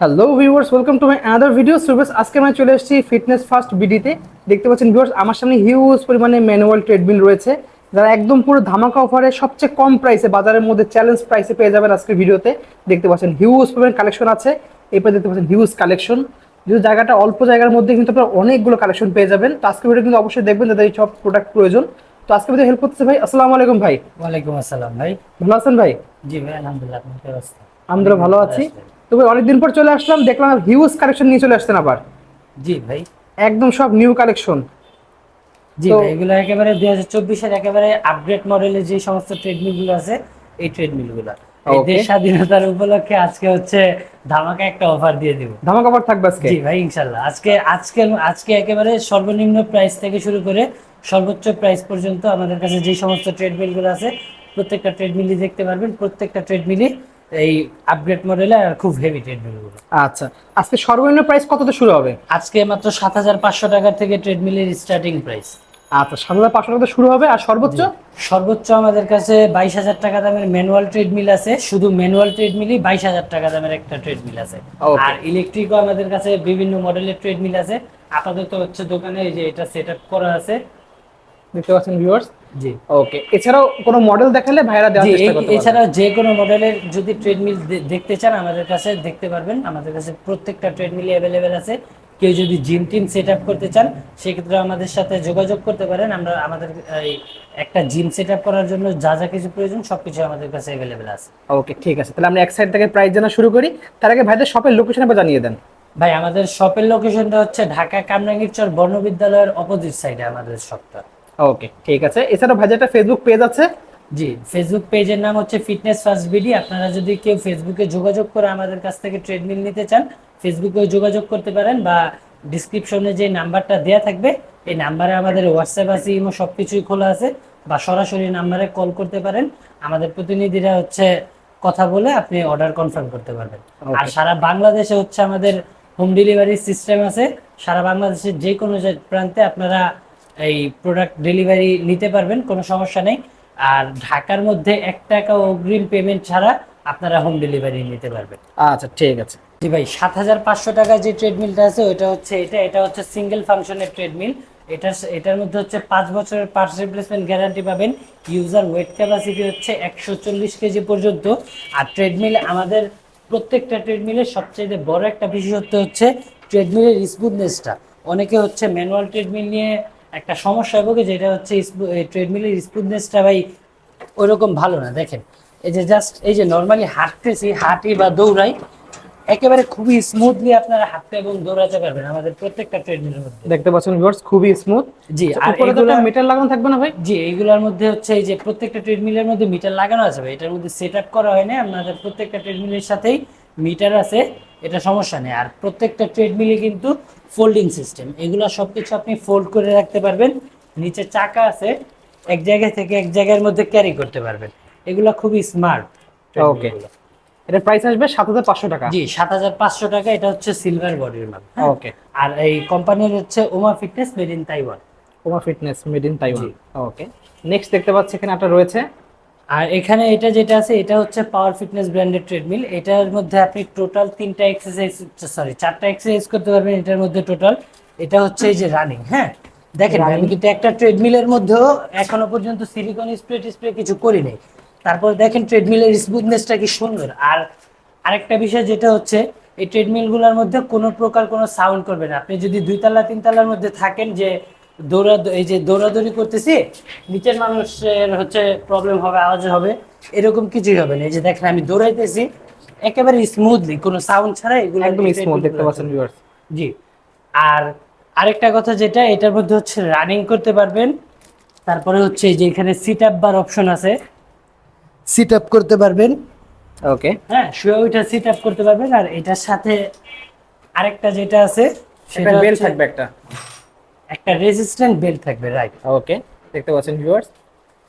Hello viewers welcome to my other video সুবেস আজকে আমি চলে এসেছি ফিটনেস ফার্স্ট বিডিতে দেখতে পাচ্ছেন ভিউয়ার্স আমার সামনে হিউজ পরিমাণে ম্যানুয়াল ট্রেডমিল রয়েছে। যারা একদম পুরো ধামাকা অফারে সবচেয়ে কম প্রাইসে বাজারের মধ্যে চ্যালেঞ্জ প্রাইসে পেয়ে যাবেন আজকের ভিডিওতে। দেখতে পাচ্ছেন হিউজ পরিমাণ কালেকশন আছে। এরপর দেখতে পাচ্ছেন হিউজ কালেকশন যেহেতু জায়গাটা অল্প জায়গার মধ্যে কিন্তু আপনারা অনেকগুলো কালেকশন পেয়ে যাবেন। তো আজকের ভিডিও কিন্তু অবশ্যই দেখবেন যাদের এই সব প্রোডাক্ট প্রয়োজন। তো আজকে ভিডিও হেল্প করতেছে ভাই আসসালামু আলাইকুম ভাই। ওয়ালাইকুম আসসালাম ভাই। ভালো আছেন ভাই? জি ভাই আলহামদুলিল্লাহ আপনার আলহামদুলিল্লাহ ভালো আছি। তো ভাই অনেকদিন পর চলে আসলাম দেখলাম হিউজ কালেকশন নিয়ে চলে আসছেন আবার। জি ভাই। একদম সব নিউ কালেকশন জি ভাই এগুলো একেবারে দুই হাজার চব্বিশের একেবারে আপগ্রেড মডেলের যে সমস্ত ট্রেডমিলগুলো আছে এই ট্রেডমিলগুলো দেশ স্বাধীনতার উপলক্ষে আজকে হচ্ছে ধামাকা একটা অফার দিয়ে দিব। ধামাকা অফার থাকবে আজকে? জি ভাই ইনশাল্লাহ। আজকে আজকে আজকে একেবারে সর্বনিম্ন প্রাইস থেকে শুরু করে সর্বোচ্চ প্রাইস পর্যন্ত আমাদের কাছে যে সমস্ত ট্রেডমিলগুলো আছে প্রত্যেকটা ট্রেডমিলই দেখতে পারবেন প্রত্যেকটা ট্রেডমিলই এই আপগ্রেড মডেলে আর খুব হেভি ট্রেডমিলগুলো। আচ্ছা আজকে সর্বনিম্ন প্রাইস কততে শুরু হবে? আজকে মাত্র সাত হাজার পাঁচশো টাকার থেকে ট্রেডমিলের স্টার্টিং প্রাইস আচ্ছা সাত হাজার পাঁচশো টাকা শুরু হবে আর সর্বোচ্চ? সর্বোচ্চ আমাদের কাছে বাইশ হাজার টাকা দামের ম্যানুয়াল ট্রেডমিল আছে। শুধু ম্যানুয়াল ট্রেডমিলই বাইশ হাজার টাকা দামের একটা ট্রেডমিল আছে. আর ইলেকট্রিকও আমাদের কাছে বিভিন্ন মডেলের ট্রেডমিল আছে। আপাতত হচ্ছে দোকানে এই যে এটা সেট আপ করা আছে। দেখতে পাচ্ছেন ভিউয়ার্স জি। ওকে এছাড়াও কোনো মডেল দেখালে ভাইরা দেওয়ার চেষ্টা করতে পারবে। এছাড়া যে কোনো মডেলের যদি ট্রেডমিল দেখতে চান আমাদের কাছে দেখতে পারবেন। আমাদের কাছে প্রত্যেকটা ট্রেডমিল অ্যাভেলেবেল আছে। কেউ যদি জিম টিম সেট আপ করতে চান সেক্ষেত্রে আমাদের সাথে যোগাযোগ করতে পারেন। আমরা আমাদের এই একটা জিম সেট আপ করার জন্য যা যা কিছু প্রয়োজন সবকিছু আমাদের কাছে অ্যাভেলেবেল আছে। ওকে ঠিক আছে। তাহলে আমরা এক সাইড থেকে প্রাইস জানা শুরু করি। তার আগে ভাইদের শপের লোকেশন জানিয়ে দেন। ভাই আমাদের শপের লোকেশনটা হচ্ছে ঢাকা কামরাঙ্গীর চর বর্ণবিদ্যালয়ের অপোজিট সাইডে আমাদের শপটা ওকে ঠিক আছে। এছাড়া ভাইদের একটা ফেসবুক পেজ আছে। জি ফেসবুক পেজের নাম হচ্ছে ফিটনেস ফার্স্ট বিডি আপনারা যদি কেউ ফেসবুকে যোগাযোগ করে আমাদের কাছ থেকে ট্রেডমিল নিতে চান ফেসবুকে যোগাযোগ করতে পারেন বা ডিসক্রিপশনে যে নাম্বারটা দেয়া থাকবে এই নাম্বারে আমাদের হোয়াটসঅ্যাপ আছে ইমো সবকিছুই খোলা আছে বা সরাসরি নাম্বারে কল করতে পারেন। আমাদের প্রতিনিধিরা হচ্ছে কথা বলে আপনি অর্ডার কনফার্ম করতে পারবেন। আর সারা বাংলাদেশে হচ্ছে আমাদের হোম ডেলিভারি সিস্টেম আছে। সারা বাংলাদেশের যে কোনো প্রান্তে আপনারা এই প্রোডাক্ট ডেলিভারি নিতে পারবেন কোনো সমস্যা নেই। আর ঢাকার মধ্যে এক টাকা অগ্রিম পেমেন্ট ছাড়া আপনারা হোম ডেলিভারি নিতে পারবেন। আচ্ছা ঠিক আছে। জি ভাই সাত হাজার পাঁচশো টাকা যে ট্রেডমিলটা আছে ওইটা হচ্ছে এটা এটা হচ্ছে সিঙ্গেল ফাংশনের ট্রেডমিল এটার এটার মধ্যে হচ্ছে পাঁচ বছরের পার্টস রিপ্লেসমেন্ট গ্যারান্টি পাবেন। ইউজার ওয়েট ক্যাপাসিটি হচ্ছে একশো চল্লিশ কেজি পর্যন্ত। আর ট্রেডমিল আমাদের প্রত্যেকটা ট্রেডমিলের সবচেয়ে বড় একটা বিশেষত্ব হচ্ছে ট্রেডমিলের স্মুথনেসটা অনেকে হচ্ছে ম্যানুয়াল ট্রেডমিল নিয়ে একটা সমস্যা ভোগে যেটা হচ্ছে ট্রেডমিলের স্মুথনেসটা ভাই ওইরকম ভালো না দেখেন। এই যে জাস্ট এই যে নর্মালি হাঁটতেছি হাঁটি বা দৌড়াই একেবারে খুবই স্মুথলি আপনারা হাঁটতে এবং দৌড়াতে পারবেন আমাদের প্রত্যেকটা ট্রেডমিলের মধ্যে। দেখতে পাচ্ছেন ভিউয়ার্স খুবই স্মুথ জি আর এগুলা মিটার লাগানো থাকবে না ভাই? জি এইগুলোর মধ্যে হচ্ছে এই যে প্রত্যেকটা ট্রেডমিলের মধ্যে মিটার লাগানো আছে ভাই এটার মধ্যে সেট আপ করা হয় না আপনাদের প্রত্যেকটা ট্রেডমিলের সাথেই মিটার আছে এটা সমস্যা নেই। আর প্রত্যেকটা ট্রেডমিলে কিন্তু ফোল্ডিং সিস্টেম এগুলো সবকিছু আপনি ফোল্ড করে রাখতে পারবেন। নিচে চাকা আছে এক জায়গা থেকে এক জায়গার মধ্যে ক্যারি করতে পারবেন। এগুলো খুবই স্মার্ট ওকে এটা প্রাইস আসবে সাত হাজার পাঁচশো টাকা। জি সাত হাজার পাঁচশো টাকা। এটা হচ্ছে সিলভার বডির মাল? ওকে আর এই কোম্পানির হচ্ছে Oma fitness made in Taiwan Oma fitness made in Taiwan okay next দেখতে পাচ্ছি এখানে একটা রয়েছে। আর এখানে এটা যেটা আছে এটা হচ্ছে পাওয়ার ফিটনেস ব্র্যান্ডের ট্রেডমিল এটার মধ্যে আপনি টোটাল তিনটা এক্সারসাইজ সরি চারটা এক্সারসাইজ করতে পারবেন এটার মধ্যে টোটাল এটা হচ্ছে এই যে রানিং হ্যাঁ? দেখেন আমি কিন্তু একটা ট্রেডমিলের মধ্যেও এখনও পর্যন্ত সিলিকন স্প্রে টিস্প্রে কিছু করি নাই। তারপর দেখেন ট্রেডমিলের স্মুথনেসটা কি সুন্দর। আর আরেকটা বিষয় যেটা হচ্ছে এই ট্রেডমিলগুলোর মধ্যে কোনো প্রকার কোনো সাউন্ড করবে না। আপনি যদি দুই তালা তিন তালার মধ্যে থাকেন যে দৌড়া এই যে দৌড়াদৌড়ি করতেছি নিচের মানুষের হচ্ছে প্রবলেম হবে আওয়াজ হবে এরকম কিছুই হবে না। এই যে দেখেন আমি দৌড়াইতেছি একেবারে স্মুথলি কোনো সাউন্ড ছাড়া এগুলো একদম স্মুথ দেখতে পাচ্ছেন ভিউয়ার্স জি। আর আরেকটা কথা যেটা এটার মধ্যে হচ্ছে রানিং করতে পারবেন তারপরে হচ্ছে এই যে এখানে সিট আপ বার অপশন আছে। সিট আপ করতে পারবেন। ওকে হ্যাঁ শুয়ে ওইটা সিট আপ করতে পারবেন আর এটার সাথে আরেকটা যেটা আছে সেটা বেল থাকবে একটা। একটা রেজিস্ট্যান্ট বেল্ট থাকবে রাইট ওকে দেখতে পাচ্ছেন ভিউয়ার্স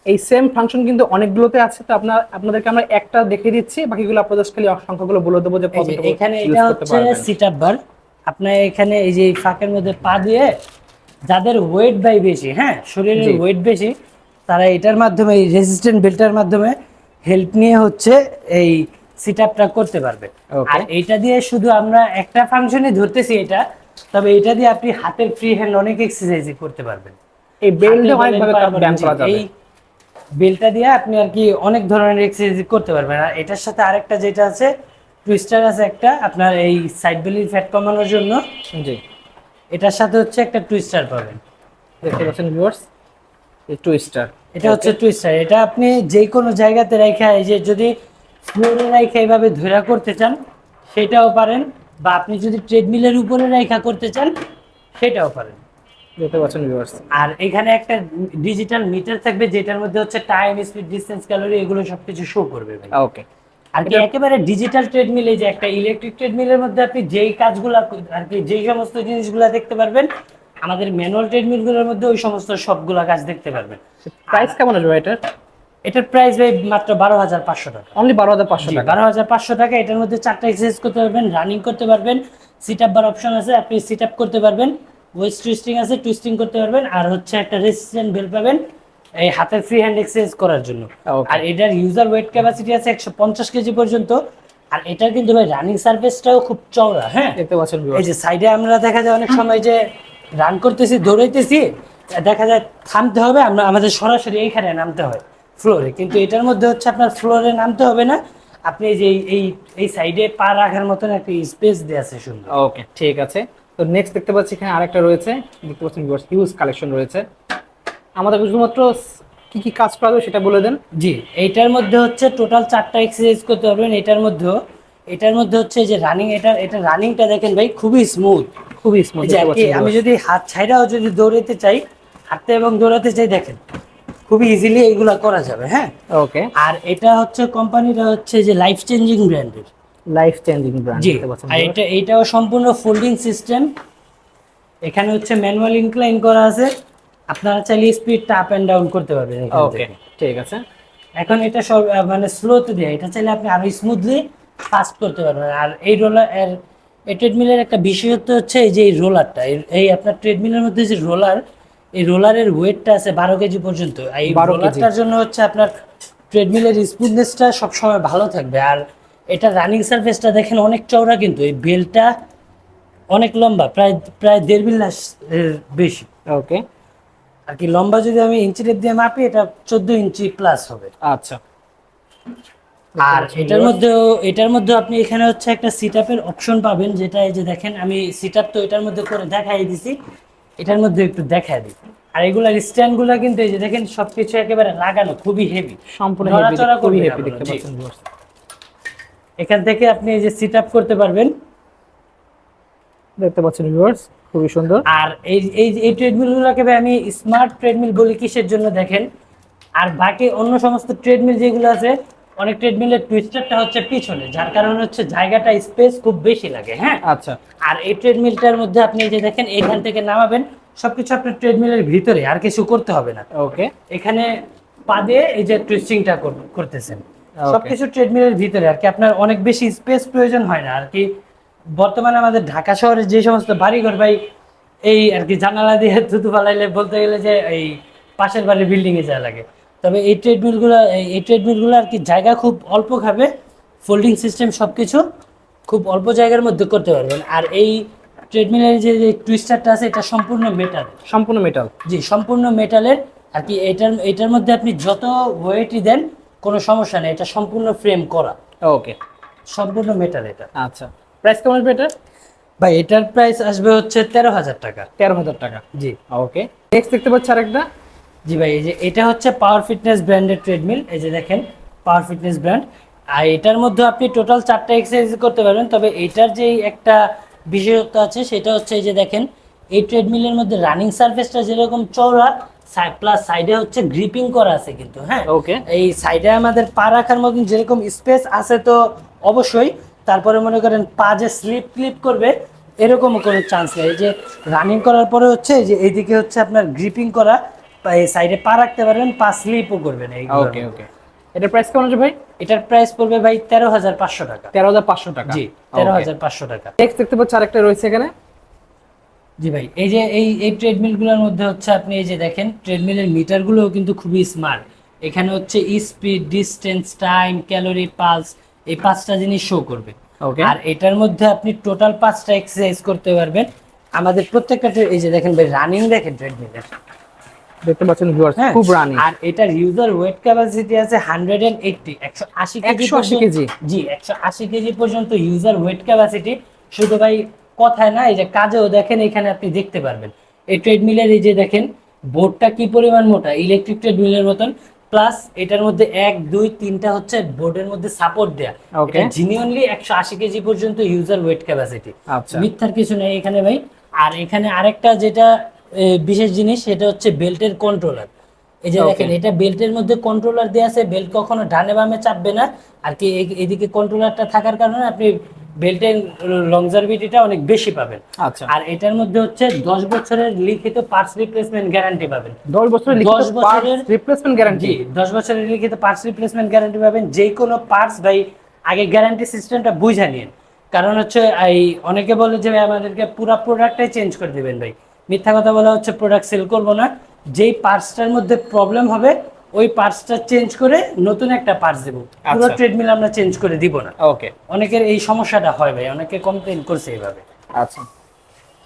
এই সেম ফাংশন কিন্তু অনেকগুলোতে আছে তো আপনার আপনাদেরকে আমরা একটা দেখিয়ে দিচ্ছি বাকিগুলো আপনাদের খালি সংখ্যাগুলো বলে দেবো যে এখানে এটা হচ্ছে পারবেন। সিট আপ বার আপনার এখানে এই যে ফাঁকের মধ্যে পা দিয়ে যাদের ওয়েট বাই বেশি হ্যাঁ শরীরের ওয়েট বেশি তারা এটার মাধ্যমে এই রেজিস্ট্যান্ট বেল্টের মাধ্যমে হেল্প নিয়ে হচ্ছে এই সিট আপটা করতে পারবে. আর এইটা দিয়ে শুধু আমরা একটা ফাংশনই ধরতেছি এটা তবে এটা দিয়ে আপনি হাতের ফ্রি হ্যান্ড অনেক এক্সারসাইজ করতে পারবেন। এই বেল্টে অনেকভাবে ব্যায়াম করা যাবে। এই বেলটা দিয়ে আপনি আর কি অনেক ধরনের এক্সারসাইজ করতে পারবেন। আর এটার সাথে আরেকটা যেটা আছে টুইস্টার আছে একটা আপনার এই সাইড বেলির ফ্যাট কমানোর জন্য। জি। এটার সাথে হচ্ছে একটা টুইস্টার পাবেন। দেখতে পাচ্ছেন ভিউয়ার্স এই টুইস্টার এটা হচ্ছে টুইস্টার এটা আপনি যে কোনো জায়গাতে রেখে এই যে যদি ফ্লোরে রেখে এইভাবে ধরা করতে চান সেটাও পারেন। বা আপনি যদি ট্রেডমিলের উপরে রেখা করতে চান সেটাও পারেন দেখতে পাচ্ছেন ভিউয়ার্স আর এখানে একটা ডিজিটাল মিটার থাকবে যেটার মধ্যে হচ্ছে টাইম স্পিড ডিসটেন্স ক্যালোরি এগুলো সবকিছু শো করবে ভাই। ওকে আর কি একেবারে ডিজিটাল ট্রেডমিল এই যে একটা ইলেকট্রিক ট্রেডমিলের মধ্যে আপনি যেই কাজগুলা আর কি যেই সমস্ত জিনিসগুলা দেখতে পারবেন আমাদের ম্যানুয়াল ট্রেডমিলগুলোর মধ্যে ওই সমস্ত সবগুলা কাজ দেখতে পারবেন। প্রাইস কেমন আসবে এটার? এটার প্রাইস ভাই মাত্র বারো হাজার পাঁচশো টাকা। অনলি বারো হাজার পাঁচশো টাকা। বারো হাজার পাঁচশো টাকা এটার মধ্যে চারটা এক্সারসাইজ করতে পারবেন রানিং করতে পারবেন সিট আপ বার অপশন আছে আপনি সিট আপ করতে পারবেন ওয়েস্ট টুইস্টিং আছে টুইস্টিং করতে পারবেন আর হচ্ছে একটা রেসিস্ট্যান্ট বেল পাবেন এই হাতের ফ্রি হ্যান্ড এক্সারসাইজ করার জন্য। আর এটার ইউজার ওয়েট ক্যাপাসিটি আছে একশো পঞ্চাশ কেজি পর্যন্ত আর এটার কিন্তু ভাই রানিং সার্ফেসটাও খুব চওড়া হ্যাঁ? দেখতে পাচ্ছেন এই যে সাইডে আমরা দেখা যায় অনেক সময় যে রান করতেছি দৌড়াইতেছি দেখা যায় থামতে হবে আমরা আমাদের সরাসরি এইখানে নামতে হয়। ফ্লোরে কিন্তু এটার মধ্যে হচ্ছে আপনার ফ্লোরে নামতে হবে না। আপনি যে এই- এই সাইডে পা রাখার মতন একটা স্পেস দেওয়া আছে সুন্দর। ওকে ঠিক আছে। তো নেক্সট দেখতে পাচ্ছি এখানে আরেকটা রয়েছে। দেখতে পাচ্ছেন ভিউয়ার্স হিউজ কালেকশন রয়েছে। আমাদের শুধুমাত্র কি কি কাজ করা যাবে সেটা বলে দেন। জি এইটার মধ্যে হচ্ছে টোটাল চারটা এক্সারসাইজ করতে পারবেন। এটার মধ্যেও এটার মধ্যে হচ্ছে যে রানিং এটা এটা রানিংটা দেখেন ভাই খুবই স্মুথ খুবই স্মুথ আমি যদি হাত ছাইড়াও যদি দৌড়াতে চাই হাঁটতে এবং দৌড়াতে চাই দেখেন। খুবই ইজিলি এইগুলা করা যাবে হ্যাঁ? ওকে আর এটা হচ্ছে কোম্পানিটা হচ্ছে যে লাইফ চেঞ্জিং ব্র্যান্ডের লাইফ চেঞ্জিং ব্র্যান্ড জি আর এটা এটাও সম্পূর্ণ ফোল্ডিং সিস্টেম এখানে হচ্ছে ম্যানুয়াল ইনক্লাইন করা আছে। আপনারা চাইলে স্পিডটা আপ এন্ড ডাউন করতে পারবেন এখান ওকে ঠিক আছে। এখন এটা সব মানে স্লোতে দেয়। এটা চাইলে আপনি আরও স্মুথলি ফাস্ট করতে পারবেন। আর এই রোলার এর ট্রেডমিলের একটা বিশেষত্ব হচ্ছে এই যে এই রোলারটা এই আপনার ট্রেডমিলের মধ্যে যে রোলার এই রোলারের ওয়েটটা আছে বারো কেজি পর্যন্ত। এই রোলারটার জন্য হচ্ছে আপনার ট্রেডমিলের স্মুথনেসটা সবসময় ভালো থাকবে। আর এটা রানিং সারফেসটা দেখেন অনেক চওড়া কিন্তু এই বেলটা অনেক লম্বা প্রায় প্রায় দেড় এর বেশি। ওকে আর কি লম্বা যদি আমি ইঞ্চি টেপ দিয়ে মাপি এটা চোদ্দ ইঞ্চি প্লাস হবে। আচ্ছা। আর এটার মধ্যেও এটার মধ্যে আপনি এখানে হচ্ছে একটা সিট আপের অপশন পাবেন যেটা এই যে দেখেন আমি সিট আপ তো এটার মধ্যে করে দেখাই দিছি। এটার মধ্যে একটু দেখাই দিই। আর এগুলার স্ট্যান্ডগুলো কিন্তু এই যে দেখেন সবকিছু একেবারে লাগানো খুবই হেভি সম্পূর্ণ নড়াচড়া খুবই হেভি দেখতে পাচ্ছেন। এখান থেকে আপনি এই যে সিট আপ করতে পারবেন। দেখতে পাচ্ছেন ভিউয়ার্স খুবই সুন্দর। আর এই এই এই ট্রেডমিলগুলোকে ভাই আমি স্মার্ট ট্রেডমিল বলি কিসের জন্য দেখেন? আর বাকি অন্য সমস্ত ট্রেডমিল যেগুলো আছে অনেক ট্রেডমিলের টুইস্টারটা হচ্ছে পিছনে যার কারণে হচ্ছে জায়গাটা স্পেস খুব বেশি লাগে হ্যাঁ? আচ্ছা। আর এই ট্রেডমিলটার মধ্যে আপনি যে দেখেন এখান থেকে নামাবেন সবকিছু আপনার ট্রেডমিলের ভিতরে আর কিছু করতে হবে না। ওকে এখানে পা দিয়ে এই যে টুইস্টিংটা করতেছেন। সবকিছু ট্রেডমিলের ভিতরে আর কি আপনার অনেক বেশি স্পেস প্রয়োজন হয় না আর কি বর্তমানে আমাদের ঢাকা শহরে যে সমস্ত বাড়িঘর ভাই এই আর কি জানালা দিয়ে থুতু ফালাইলে বলতে গেলে যে এই পাশের বাড়ির বিল্ডিং এ যা লাগে। তবে এই ট্রেডমিলগুলো এই ট্রেডমিলগুলো আর কি জায়গা খুব অল্প খাবে ফোল্ডিং সিস্টেম সব কিছু খুব অল্প জায়গার মধ্যে করতে পারবেন। আর এই ট্রেডমিলের যে টুইস্টারটা আছে এটা সম্পূর্ণ মেটাল সম্পূর্ণ মেটাল জি সম্পূর্ণ মেটালের আর কি এটার এটার মধ্যে আপনি যত ওয়েটই দেন কোনো সমস্যা নেই এটা সম্পূর্ণ ফ্রেম করা। ওকে সম্পূর্ণ মেটাল এটা। আচ্ছা। প্রাইস কেমন আসবে এটা ভাই এটার প্রাইস আসবে হচ্ছে তেরো হাজার টাকা। তেরো হাজার টাকা। জি। ওকে নেক্সট দেখতে পাচ্ছি আরেকটা। জি ভাই এই যে এটা হচ্ছে পাওয়ার ফিটনেস ব্র্যান্ডের ট্রেডমিল এই যে দেখেন পাওয়ার ফিটনেস ব্র্যান্ড আর এটার মধ্যে আপনি টোটাল চারটা এক্সারসাইজ করতে পারবেন তবে এটার যেই একটা বিশেষত্ব আছে সেটা হচ্ছে এই যে দেখেন এই ট্রেডমিলের মধ্যে রানিং সারফেসটা যেরকম চওড়া প্লাস সাইডে হচ্ছে গ্রিপিং করা আছে কিন্তু হ্যাঁ? ওকে এই সাইডে আমাদের পা রাখার মতন যেরকম স্পেস আছে তো অবশ্যই তারপরে মনে করেন পা যে স্লিপ ক্লিপ করবে এরকমও কোনো চান্স নেই। এই যে রানিং করার পরে হচ্ছে এই যে এইদিকে হচ্ছে আপনার গ্রিপিং করা সাইডে পা রাখতে পারবেন পা স্লিপও করবেন এই ওকে ওকে এটার প্রাইস কেমন আছে ভাই? এটার প্রাইস পড়বে ভাই তেরো হাজার পাঁচশো টাকা। তেরো হাজার পাঁচশো টাকা? জি তেরো হাজার পাঁচশো টাকা। নেক্সট দেখতে পাচ্ছি আরেকটা রয়েছে এখানে। জি ভাই এই যে এই এই ট্রেডমিলগুলোর মধ্যে হচ্ছে আপনি এই যে দেখেন ট্রেডমিলের মিটারগুলোও কিন্তু খুবই স্মার্ট এখানে হচ্ছে speed distance time calorie pulse এই পাঁচটা জিনিস শো করবে। ওকে আর এটার মধ্যে আপনি টোটাল পাঁচটা এক্সারসাইজ করতে পারবেন। আমাদের প্রত্যেকটা এই যে দেখেন ভাই রানিং দেখেন ট্রেডমিলের দেখতে পাচ্ছেন ভিউয়ার্স হ্যাঁ খুব রানি আর এটার ইউজার ওয়েট ক্যাপাসিটি আছে হান্ড্রেড এন্ড এইটটি একশো আশি কেজি 180 কেজি? জি একশো আশি কেজি পর্যন্ত ইউজার ওয়েট ক্যাপাসিটি শুধু ভাই কথায় না এই যে কাজেও দেখেন এখানে আপনি দেখতে পারবেন। এই ট্রেডমিলের এই যে দেখেন বোর্ডটা কি পরিমাণ মোটা? ইলেকট্রিক ট্রেডমিলের মতন। প্লাস এটার মধ্যে এক দুই তিনটা হচ্ছে বোর্ডের মধ্যে সাপোর্ট দেয়া। এটা জিনিয়নলি একশো আশি কেজি পর্যন্ত ইউজার ওয়েট ক্যাপাসিটি আচ্ছা। মিথ্যার কিছু নেই এখানে ভাই। আর এখানে আরেকটা যেটা বিশেষ জিনিস সেটা হচ্ছে বেল্টের কন্ট্রোলার এই যে দেখেন এটা বেল্টের মধ্যে কন্ট্রোলার দেওয়া আছে বেল্ট কখনো ডানে বামে চাপবে না। আর কি এদিকে কন্ট্রোলারটা থাকার কারণে আপনি বেল্টের লংজারভিটিটা অনেক বেশি পাবেন। আচ্ছা। আর এটার মধ্যে হচ্ছে দশ বছরের লিখিত পার্টস রিপ্লেসমেন্ট গ্যারান্টি পাবেন। 10 বছরের লিখিত 10 বছরের- রিপ্লেসমেন্ট গ্যারান্টি জি দশ বছরের লিখিত পার্টস রিপ্লেসমেন্ট গ্যারান্টি পাবেন। যে কোনো পার্টস ভাই আগে গ্যারান্টি সিস্টেমটা বুঝা নিন কারণ হচ্ছে এই অনেকে বলে যে ভাই আমাদেরকে পুরো প্রোডাক্টটাই চেঞ্জ করে দিবেন ভাই। মিথ্যা কথা বলা হচ্ছে প্রোডাক্ট সেল করব না। যেই পার্টসটার মধ্যে প্রবলেম হবে ওই পার্টসটা চেঞ্জ করে নতুন একটা পার্টস দেবো। পুরো আচ্ছা। ট্রেডমিল আমরা চেঞ্জ করে দিব না। ওকে অনেকের এই সমস্যাটা হয় ভাই অনেকে কমপ্লেন করছে এইভাবে আচ্ছা।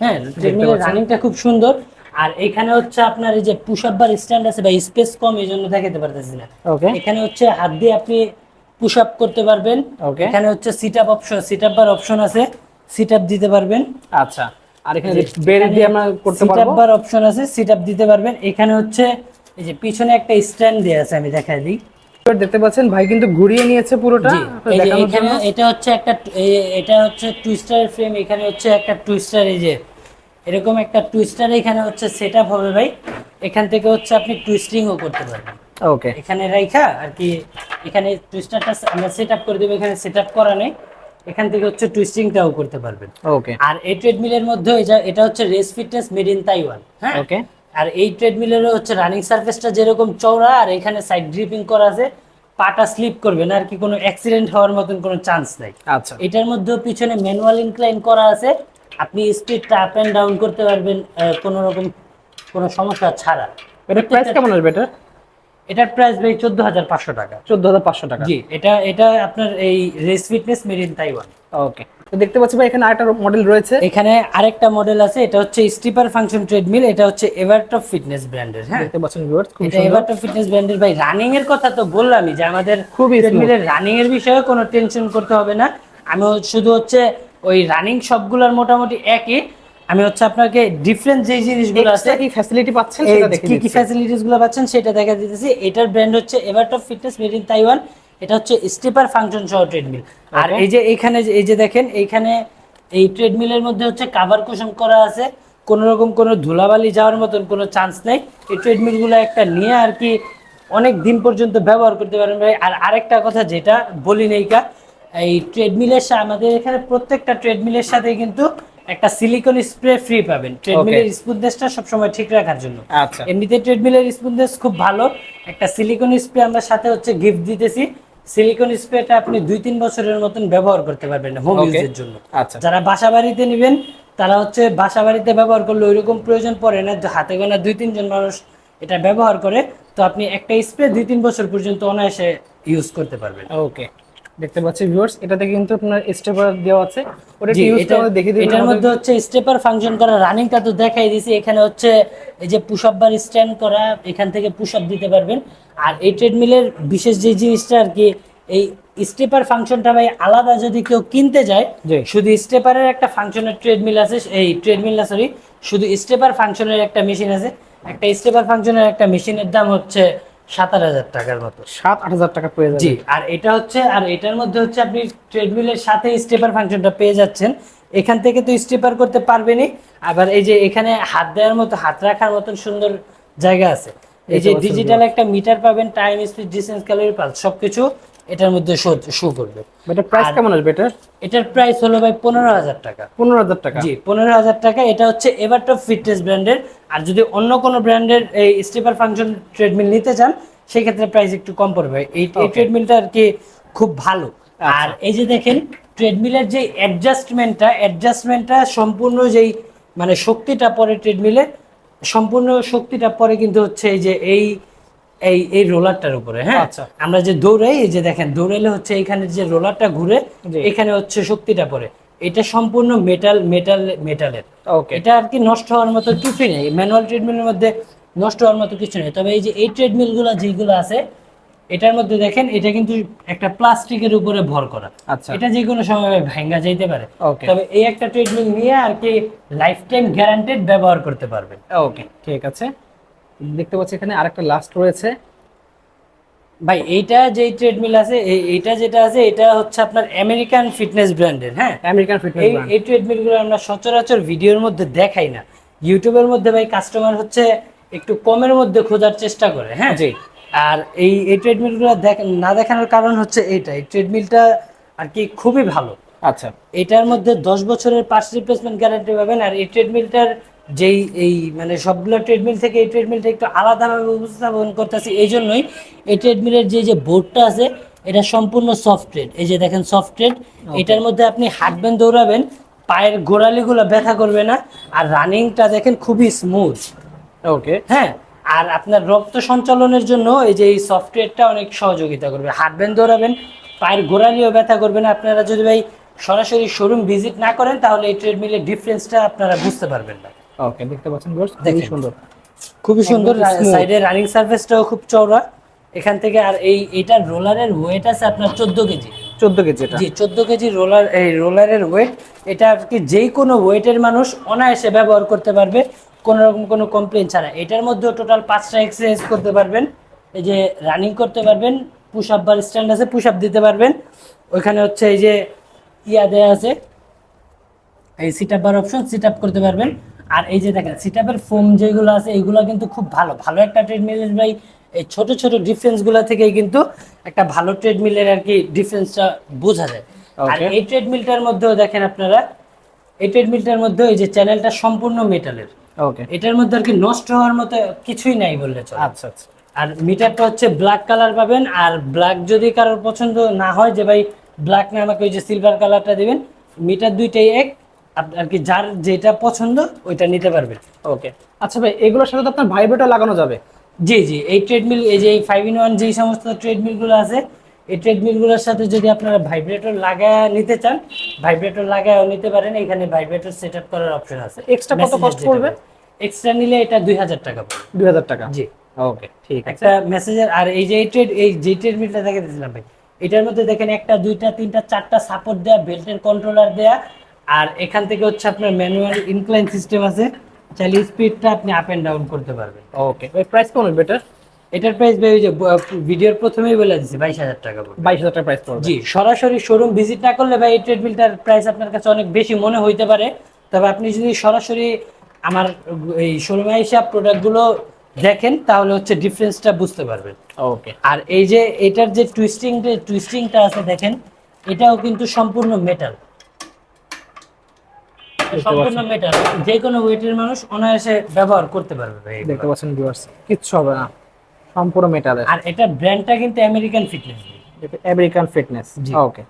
হ্যাঁ ট্রেডমিলের। রানিংটা খুব সুন্দর। আর এখানে হচ্ছে আপনার এই যে পুশ আপ বার স্ট্যান্ড আছে বা স্পেস কম এই জন্য দেখাতে পারতেছি না। ওকে এখানে হচ্ছে হাত দিয়ে আপনি পুশ আপ করতে পারবেন. এখানে হচ্ছে sit up option sit up bar option আছে। সিট আপ দিতে পারবেন। আচ্ছা। আর এখানে বেল্ট দিয়ে আমরা করতে সিট আপ পারব? বার অপশন আছে সিট আপ দিতে পারবেন। এখানে হচ্ছে এই যে পিছনে একটা স্ট্যান্ড দেওয়া আছে আমি দেখাই দিই। দেখতে পাচ্ছেন ভাই কিন্তু ঘুরিয়ে নিয়েছে পুরোটা। এখানে এটা হচ্ছে একটা এটা হচ্ছে টুইস্টার ফ্রেম এখানে হচ্ছে একটা টুইস্টার এই যে এরকম একটা টুইস্টার এখানে হচ্ছে সেটআপ হবে ভাই। এখান থেকে হচ্ছে আপনি টুইস্টিংও করতে পারবেন। ওকে এখানে রাইখা আর কি এখানে টুইস্টারটা আমরা সেটআপ করে দেবো এখানে সেটআপ করা নেই। এখান থেকে হচ্ছে টুইস্টিংটাও করতে পারবেন। ওকে আর এই ট্রেডমিলের মধ্যে এটা এটা হচ্ছে race fitness made in Taiwan হ্যাঁ? ওকে আর এই ট্রেডমিলেরও হচ্ছে রানিং সারফেসটা যেরকম চওড়া আর এখানে সাইড গ্রিপিং করা আছে পাটা স্লিপ করবে না আর কি কোনো অ্যাক্সিডেন্ট হওয়ার মতন কোনো চান্স নাই। আচ্ছা। এটার মধ্যেও পিছনে ম্যানুয়াল ইনক্লাইন করা আছে আপনি স্পিডটা আপ অ্যান্ড ডাউন করতে পারবেন কোনো রকম কোনো সমস্যা ছাড়া। এটা প্রাইস কেমন আসবে এটা এটার প্রাইস ভাই চোদ্দ হাজার পাঁচশো টাকা। চোদ্দ হাজার পাঁচশো টাকা। জি এটা এটা আপনার এই race fitness made in Taiwan okay তো দেখতে পাচ্ছি ভাই এখানে আরেকটা মডেল রয়েছে। এখানে আরেকটা মডেল আছে এটা হচ্ছে স্টিপার ফাংশন ট্রেডমিল এটা হচ্ছে এভারটপ ফিটনেস ব্র্যান্ডের হ্যাঁ। দেখতে পাচ্ছেন ভিউয়ার্স খুব সুন্দর। এভারটপ ফিটনেস ব্র্যান্ডের ভাই রানিং এর কথা তো বললামই যে আমাদের খুব ট্রেডমিলের রানিং এর বিষয়ে কোনো টেনশন করতে হবে না। আমি শুধু হচ্ছে ওই রানিং সবগুলোর মোটামুটি একই আমি হচ্ছে আপনাকে ডিফারেন্ট যে জিনিসগুলো আছে কি ফ্যাসিলিটি পাচ্ছেন সেটা দেখে কি কি ফ্যাসিলিটিসগুলো পাচ্ছেন সেটা দেখা দিতেছি। এটার ব্র্যান্ড হচ্ছে Evertop fitness made in Taiwan এটা হচ্ছে স্টিপার ফাংশন সহ ট্রেডমিল আর এই যে এখানে যে- এই যে দেখেন এইখানে এই ট্রেডমিলের মধ্যে হচ্ছে কাভার কুশন করা আছে। কোন রকম কোনো ধুলাবালি যাওয়ার মতন কোনো চান্স নেই। এই ট্রেডমিলগুলো একটা নিয়ে আর কি অনেক দিন পর্যন্ত ব্যবহার করতে পারেন ভাই। আর আরেকটা কথা যেটা বলি নেইকা এই ট্রেডমিলের সা- আমাদের এখানে প্রত্যেকটা ট্রেডমিলের সাথে কিন্তু একটা সিলিকন স্প্রে ফ্রি পাবেন। ট্রেডমিলের স্মুথনেসটা সবসময় ঠিক রাখার জন্য। আচ্ছা। এমনিতে ট্রেডমিলের স্মুথনেস খুব ভালো। একটা সিলিকন স্প্রে আমরা সাথে হচ্ছে গিফট দিতেছি। সিলিকন স্প্রেটা আপনি দুই তিন বছরের মতন ব্যবহার করতে পারবেন হোম ইউজের জন্য। আচ্ছা। যারা বাসা বাড়িতে নেবেন তারা হচ্ছে বাসা বাড়িতে ব্যবহার করলে ওইরকম প্রয়োজন পড়ে না। হাতে গোনা দুই তিনজন মানুষ এটা ব্যবহার করে তো আপনি একটা স্প্রে দুই তিন বছর পর্যন্ত অনায়াসে ইউজ করতে পারবেন। ওকে দেখতে পাচ্ছি ভিউয়ার্স এটা কিন্তু আপনার স্টেপার দেওয়া আছে। ওটা জি, ইউজ করে দেখে দিবেন এটার মধ্যে হচ্ছে স্টেপার ফাংশন করা রানিংটা তো দেখাই দিয়েছি এখানে হচ্ছে এই যে পুশ আপ বার স্ট্যান্ড করা এখান থেকে পুশ আপ দিতে পারবেন। আর এই ট্রেডমিলের বিশেষ যে জিনিসটা আর কি এই স্টেপার ফাংশনটা ভাই আলাদা যদি কেউ কিনতে যায়। শুধু স্টেপারের একটা ফাংশনের ট্রেডমিল আছে এই ট্রেডমিল না সরি শুধু স্টেপার ফাংশনের একটা মেশিন আছে। একটা স্টেপার ফাংশনের একটা মেশিনের দাম হচ্ছে সাতার হাজার টাকার মতো। সাত আট হাজার টাকা পেয়ে জি আর এটা হচ্ছে আর এটার মধ্যে হচ্ছে আপনি ট্রেডমিলের সাথে স্টেপার ফাংশনটা পেয়ে যাচ্ছেন। এখান থেকে তো স্টেপার করতে পারবেনই। আবার এই যে এখানে হাত দেওয়ার মতো হাত রাখার মতন সুন্দর জায়গা আছে। এই যে ডিজিটাল একটা মিটার পাবেন time speed distance calorie pulse সবকিছু। এটার মধ্যে শো শো করবে। এটা প্রাইস কেমন আসবে এটা এটার প্রাইস হলো ভাই পনেরো হাজার টাকা। পনেরো হাজার টাকা? জি পনেরো হাজার টাকা। এটা হচ্ছে এভারটপ ফিটনেস ব্র্যান্ডের আর যদি অন্য কোনো ব্র্যান্ডের এই স্টেপার ফাংশন ট্রেডমিল নিতে চান সেই ক্ষেত্রে প্রাইস একটু কম পড়বে এই এই ট্রেডমিলটা আর কি খুব ভালো। আচ্ছা। আর এই যে দেখেন ট্রেডমিলের যে অ্যাডজাস্টমেন্টটা অ্যাডজাস্টমেন্টটা সম্পূর্ণ যেই মানে শক্তিটা পরে ট্রেডমিলে সম্পূর্ণ শক্তিটা পরে কিন্তু হচ্ছে এই যে এই এই এই রোলারটার উপরে হ্যাঁ? আচ্ছা। আমরা যে দৌড়াই এই যে দেখেন দৌড়াইলে হচ্ছে এখানে যে রোলারটা ঘুরে এখানে হচ্ছে শক্তিটা পড়ে। এটা সম্পূর্ণ মেটাল মেটাল মেটালের এটা আর কি নষ্ট হওয়ার মতো কিছুই নেই। ম্যানুয়াল ট্রেডমিলের মধ্যে নষ্ট হওয়ার মতো কিছু নেই। তবে এই যে এই ট্রেডমিলগুলো যেগুলো আছে এটার মধ্যে দেখেন এটা কিন্তু একটা প্লাস্টিকের উপরে ভর করা। আচ্ছা। এটা যে কোনো সময় ভেঙ্গা যাইতে পারে. তবে এই একটা ট্রেডমিল নিয়ে আর কি লাইফ টাইম গ্যারান্টেড ব্যবহার করতে পারবেন। ওকে ঠিক আছে। দেখতে পাচ্ছি এখানে আরেকটা লাস্ট রয়েছে। ভাই এইটা যে ট্রেডমিল আছে এইটা যেটা আছে এটা হচ্ছে আপনার আমেরিকান ফিটনেস ব্র্যান্ডের হ্যাঁ? আমেরিকান ফিটনেস এই এই ট্রেডমিলগুলো আমরা সচরাচর ভিডিওর মধ্যে দেখাই না। ইউটিউবের মধ্যে ভাই কাস্টমার হচ্ছে একটু কমের মধ্যে খোঁজার চেষ্টা করে হ্যাঁ? জি। আর এই এই ট্রেডমিলগুলো না দেখানোর কারণ হচ্ছে এইটা এই ট্রেডমিলটা আর কি খুবই ভালো। আচ্ছা। এটার মধ্যে দশ বছরের পার্টস রিপ্লেসমেন্ট গ্যারান্টি পাবেন আর এই ট্রেডমিলটার যেই এই মানে সবগুলো ট্রেডমিল থেকে এই ট্রেডমিলটা একটু আলাদাভাবে উপস্থাপন করতেছি এই জন্যই এই ট্রেডমিলের যে যে বোর্ডটা আছে এটা সম্পূর্ণ সফটওয়্যার এই যে দেখেন সফটওয়্যার এটার মধ্যে আপনি হাঁটবেন দৌড়াবেন পায়ের গোড়ালিগুলো ব্যথা করবে না আর রানিংটা দেখেন খুবই স্মুথ ওকে হ্যাঁ আর আপনার রক্ত সঞ্চালনের জন্য এই যে এই সফটওয়্যারটা অনেক সহযোগিতা করবে। হাঁটবেন দৌড়াবেন পায়ের গোড়ালিও ব্যথা করবে না। আপনারা যদি ভাই সরাসরি শোরুম ভিজিট না করেন তাহলে এই ট্রেডমিলের ডিফারেন্সটা আপনারা বুঝতে পারবেন না। ওকে দেখতে পাচ্ছেন ভিউয়ার্স খুবই সুন্দর। খুবই সুন্দর একদম smooth। সাইডে রানিং সার্ফেসটাও খুব চওড়া। এখান থেকে আর এই এটার রোলারের ওয়েট আছে আপনার চোদ্দ কেজি। 14 কেজি এটা। জি চোদ্দ কেজি রোলার এই রোলারের ওয়েট এটা আর কি যেই কোনো ওয়েটের মানুষ অনায়াসে ব্যবহার করতে পারবে। কোনো রকম কোনো কমপ্লেন ছাড়া। এটার মধ্যেও টোটাল পাঁচটা এক্সারসাইজ করতে পারবেন। এই যে রানিং করতে পারবেন পুশ আপ বার স্ট্যান্ড আছে পুশ আপ দিতে পারবেন। ওইখানে হচ্ছে এই যে ইয়া দেয়া আছে। এই sit up bar option sit up করতে পারবেন। আর এই যে দেখেন সিটাপের ফোম যেগুলো আছে এইগুলো কিন্তু খুব ভালো। ভালো একটা ট্রেডমিলের ভাই এই ছোট ছোট ডিফারেন্সগুলো থেকেই কিন্তু একটা ভালো ট্রেডমিলের আর কি ডিফারেন্সটা বোঝা যায়। আর. এই ট্রেডমিলটার মধ্যেও দেখেন আপনারা এই ট্রেডমিলটার মধ্যে এই যে চ্যানেলটা সম্পূর্ণ মেটালের ওকে এটার মধ্যে আর কি নষ্ট হওয়ার মতো কিছুই নাই বললে চলে। আচ্ছা আচ্ছা। আর মিটারটা হচ্ছে ব্ল্যাক কালার পাবেন আর ব্ল্যাক যদি কারোর পছন্দ না হয় যে ভাই ব্ল্যাক না আমাকে ওই যে সিলভার কালারটা দিবেন মিটার দুইটাই এক আর কি যার যেটা পছন্দ ওইটা নিতে পারবেন ওকে। আচ্ছা ভাই এগুলোর সাথে তো আপনার ভাইব্রেটর লাগানো যাবে। জি জি এই ট্রেডমিল এই যে এই ফাইভ ইন ওয়ান যেই সমস্ত ট্রেডমিলগুলো আছে এই ট্রেডমিলগুলোর সাথে যদি আপনারা ভাইব্রেটর লাগায় নিতে চান ভাইব্রেটর লাগায়ও নিতে পারেন। এখানে ভাইব্রেটর সেট আপ করার অপশন আছে। এক্সট্রা কত cost পড়বে? এক্সট্রা নিলে এটা দুই হাজার টাকা পড়বে। 2000 টাকা? জি। ওকে ঠিক আছে। একটা মেসেজের আর এই যে এই ট্রেড এই যে ট্রেডমিলটা দেখে দিয়েছিলাম ভাই এটার মধ্যে দেখেন একটা দুইটা তিনটা চারটা সাপোর্ট দেয়া বেল্টের কন্ট্রোলার দেয়া আর এখান থেকে হচ্ছে আপনার ম্যানুয়াল ইনক্লাইন সিস্টেম আছে চাইলে স্পিডটা আপনি আপ এন্ড ডাউন করতে পারবেন। ওকে ভাই প্রাইস কেমন বেটার এটার? প্রাইস ভাই ওই যে ভিডিওর প্রথমেই বলে দিছি বাইশ হাজার টাকা পড়বে 22000 টাকা প্রাইস পড়বে। জি সরাসরি শোরুম ভিজিট না করলে ভাই এই ট্রেডমিলটার প্রাইস আপনার কাছে অনেক বেশি মনে হইতে পারে। তবে আপনি যদি সরাসরি আমার এই শোরুমে এসে প্রোডাক্টগুলো দেখেন তাহলে হচ্ছে ডিফারেন্সটা বুঝতে পারবেন। ওকে আর এই যে এটার যে টুইস্টিং টুইস্টিংটা আছে দেখেন এটাও কিন্তু সম্পূর্ণ মেটাল সম্পূর্ণ মেটাল যে কোনো ওয়েটের মানুষ অনায়াসে ব্যবহার করতে পারবে ভাই দেখতে পাচ্ছেন ভিউয়ার্স কিচ্ছু হবে না। সম্পূর্ণ মেটালের আর এটা ব্র্যান্ডটা কিন্তু আমেরিকান ফিটনেস আমেরিকান ফিটনেস জি। ওকে